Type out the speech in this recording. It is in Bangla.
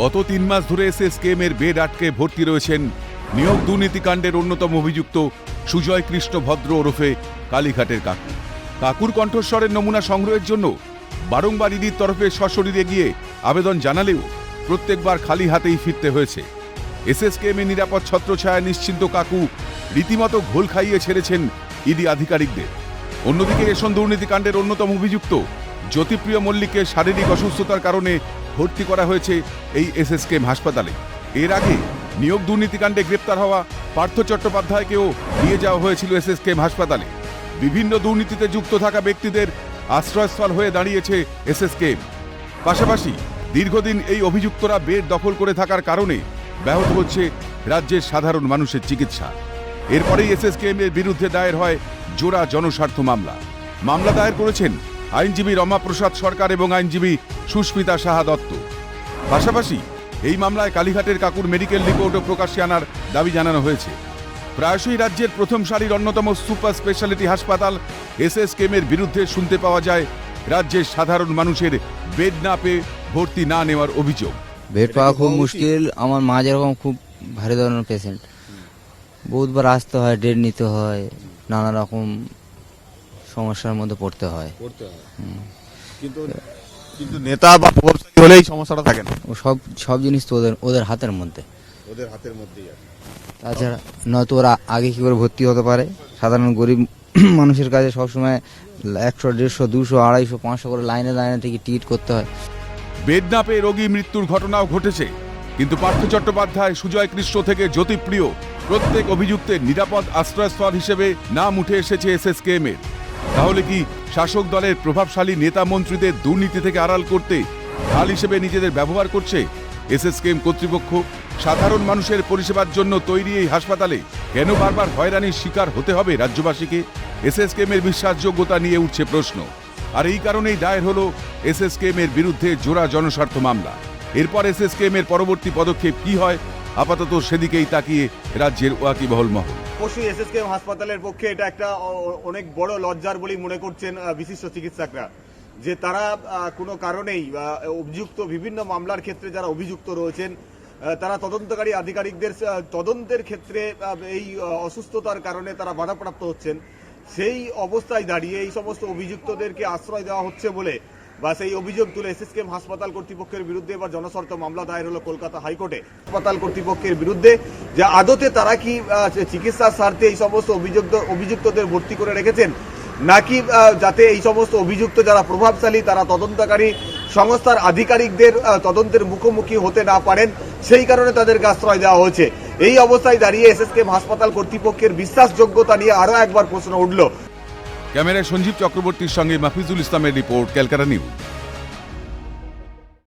গত তিন মাস ধরে এসএসকেএম এর বেড আটকে ভর্তি রয়েছেন নিয়োগ দুর্নীতিকাণ্ডের অন্যতম অভিযুক্ত সুজয় কৃষ্ণ ভদ্র ওরফে কালীঘাটের কাকু। কাকুর কণ্ঠস্বরের নমুনা সংগ্রহের জন্য বারংবার ইডির তরফে সশরীরে গিয়ে আবেদন জানালেও প্রত্যেকবার খালি হাতেই ফিরতে হয়েছে। এসএসকেএম এর নিরাপদ ছত্রছায়া নিশ্চিন্ত কাকু রীতিমতো ঘোল খাইয়ে ছেড়েছেন ইডি আধিকারিকদের। অন্যদিকে রেশন দুর্নীতিকাণ্ডের অন্যতম অভিযুক্ত জ্যোতিপ্রিয় মল্লিককে শারীরিক অসুস্থতার কারণে ভর্তি করা হয়েছে এই এসএসকেএম হাসপাতালে। এর আগে নিয়োগ দুর্নীতিকাণ্ডে গ্রেপ্তার হওয়া পার্থ চট্টোপাধ্যায়কেও নিয়ে যাওয়া হয়েছিল এসএসকেএম হাসপাতালে। বিভিন্ন দুর্নীতিতে যুক্ত থাকা ব্যক্তিদের আশ্রয়স্থল হয়ে দাঁড়িয়েছে এসএসকেএম পাশাপাশি দীর্ঘদিন এই অভিযুক্তরা বেড দখল করে থাকার কারণে ব্যাহত হচ্ছে রাজ্যের সাধারণ মানুষের চিকিৎসা। এরপরেই এসএসকেএম এর বিরুদ্ধে দায়ের হয় জোড়া জনস্বার্থ মামলা। মামলা দায়ের করেছেন আইনজীবী রমাপ্রসাদ সরকার এবং আইনজীবী সুস্মিতা সাহা দত্ত। পাশাপাশি এই মামলায় কালীঘাটের কাকুর মেডিকেল রিপোর্টও প্রকাশ্যে আনার দাবি জানানো হয়েছে। প্রায়শই রাজ্যের প্রথম সারির অন্যতম সুপার স্পেশালিটি হাসপাতাল এসএসকেএম এর বিরুদ্ধে শুনতে পাওয়া যায় রাজ্যের সাধারণ মানুষের বেড না পেয়ে ভর্তি না নেওয়ার অভিযোগ। বেড পাওয়া খুব মুশকিল। আমার মা যেরকম খুব ভারী ধরনের পেশেন্ট বহুতবার আসতে হয় ডেট নিতে হয় নানা রকম সমস্যার মধ্যে পড়তে হয়। হয়। কিন্তু কিন্তু নেতা বা প্রভাবশালী হলে এই সমস্যাটা থাকে না। সব সব জিনিস তো ওদের ওদের হাতের মধ্যে। ওদের হাতের মধ্যেই আছে। তাছাড়া নয়তো ওরা আগে কি করে ভর্তি হতে পারে? সাধারণ গরিব মানুষের কাছে সবসময় একশো দেড়শো দুশো আড়াইশো পাঁচশো করে লাইনে লাইনে থেকে টিকিট করতে হয়। বেড না পেয়ে রোগী মৃত্যুর ঘটনাও ঘটেছে। কিন্তু পার্থ চট্টোপাধ্যায় সুজয় কৃষ্ণ থেকে জ্যোতিপ্রিয় প্রত্যেক অভিযুক্তের নিরাপদ আশ্রয়স্থল হিসেবে নাম উঠে এসেছে এসএসকেএম এর তাহলে কি শাসক দলের প্রভাবশালী নেতা মন্ত্রীদের দুর্নীতি থেকে আড়াল করতে ঢাল হিসেবে নিজেদের ব্যবহার করছে? এসএসকেএম কর্তৃপক্ষ, সাধারণ মানুষের পরিষেবার জন্য তৈরি এই হাসপাতালে কেন বারবার হয়রানির শিকার হতে হবে রাজ্যবাসীকে? এসএসকেএম এর বিশ্বাসযোগ্যতা নিয়ে উঠছে প্রশ্ন। আর এই কারণেই দায়ের হলো এসএসকেএম এর বিরুদ্ধে জোড়া জনস্বার্থ মামলা। এরপর এসএসকেএম এর পরবর্তী পদক্ষেপ কি হয়? আপাতত সেদিকেই তাকিয়ে রাজ্যের ওয়াকিবহল মহল। অবশ্যই এসএসকেএম হাসপাতালের পক্ষে এটা একটা অনেক বড় লজ্জার বলেই মনে করছেন বিশিষ্ট চিকিৎসকরা। যে তারা কোনো কারণেই অভিযুক্ত বিভিন্ন মামলার ক্ষেত্রে যারা অভিযুক্ত রয়েছেন তারা তদন্তকারী আধিকারিকদের তদন্তের ক্ষেত্রে এই অসুস্থতার কারণে তারা বাধাপ্রাপ্ত হচ্ছেন। সেই অবস্থায় দাঁড়িয়ে এই সমস্ত অভিযুক্তদেরকে আশ্রয় দেওয়া হচ্ছে বলে বা সেই অভিযোগ তুলে এসএসকেএম হাসপাতাল কর্তৃপক্ষের বিরুদ্ধে এবার জনস্বার্থ মামলা দায়ের হলো কলকাতা হাইকোর্টে। হাসপাতাল কর্তৃপক্ষের বিরুদ্ধে যে আদতে তারা কি চিকিৎসার স্বার্থে এই সমস্ত অভিযুক্ত, অভিযুক্তদের ভর্তি করে রেখেছেন, নাকি যাতে এই সমস্ত অভিযুক্ত যারা প্রভাবশালী, তারা তদন্তকারী সংস্থার আধিকারিকদের তদন্তের মুখোমুখি হতে না পারেন, সেই কারণে তাদেরকে আশ্রয় দেওয়া হয়েছে। এই অবস্থায় দাঁড়িয়ে এসএসকেএম হাসপাতাল কর্তৃপক্ষের বিশ্বাসযোগ্যতা নিয়ে আরও একবার প্রশ্ন উঠল। ক্যামেরায় সঞ্জীব চক্রবর্তীর সঙ্গে মাফিজুল ইসলামের রিপোর্ট ক্যালকাটা নিউজ।